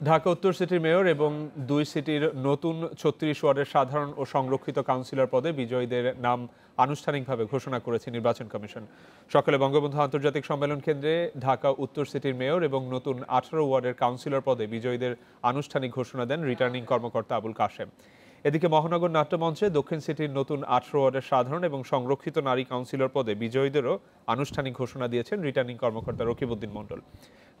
ঢাকা উত্তর সিটির মেয়র এবং দুই সিটির নতুন ছত্রিশ ওয়ার্ডের সাধারণ ও সংরক্ষিত কাউন্সিলর পদে বিজয়ীদের নাম আনুষ্ঠানিকভাবে ঘোষণা করেছে নির্বাচন কমিশন। সকালে বঙ্গবন্ধু আন্তর্জাতিক সম্মেলন কেন্দ্রে ঢাকা উত্তর সিটির মেয়র এবং নতুন আঠারো ওয়ার্ডের কাউন্সিলর পদে বিজয়ীদের আনুষ্ঠানিক ঘোষণা দেন রিটার্নিং কর্মকর্তা আবুল কাশেম। এদিকে মহানগর নাট্যমঞ্চে দক্ষিণ সিটির নতুন আঠারো ওয়ার্ডের সাধারণ এবং সংরক্ষিত নারী কাউন্সিলর পদে বিজয়ীদেরও আনুষ্ঠানিক ঘোষণা দিয়েছেন রিটার্নিং কর্মকর্তা রকিবউদ্দিন মণ্ডল।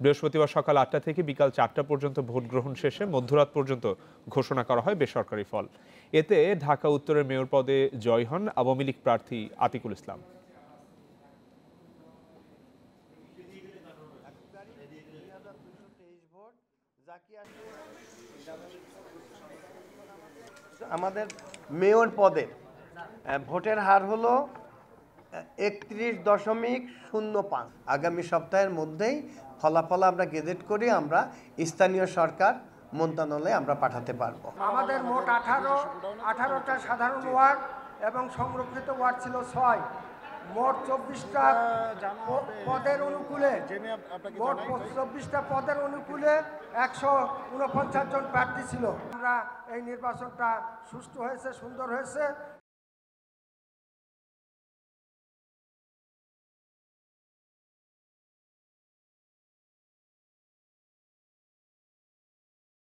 বৃহস্পতিবার সকাল আটটা থেকে বিকাল চারটা পর্যন্ত ভোট গ্রহণ শেষে মধ্যরাত পর্যন্ত ঘোষণা করা হয় বেসরকারি ফল। এতে ঢাকা উত্তরের মেয়র পদে জয় হন আওয়ামী লীগ প্রার্থী আতিকুল ইসলাম। আমাদের মেয়র পদে ভোটের হার হলো একত্রিশ দশমিক শূন্য পাঁচ। আগামী সপ্তাহের মধ্যেই ফলাফল আমরা গেজেট করি, আমরা স্থানীয় সরকার মন্ত্রণালয়ে আমরা পাঠাতে পারব। আমাদের মোট আঠারো, আঠারোটা সাধারণ ওয়ার্ড এবং সংরক্ষিত ওয়ার্ড ছিল ছয়। মোট চব্বিশটা পদের অনুকূলে মোট চব্বিশটা পদের অনুকূলে একশো উনপঞ্চাশ জন প্রার্থী ছিল। আমরা এই নির্বাচনটা সুষ্ঠু হয়েছে সুন্দর হয়েছে।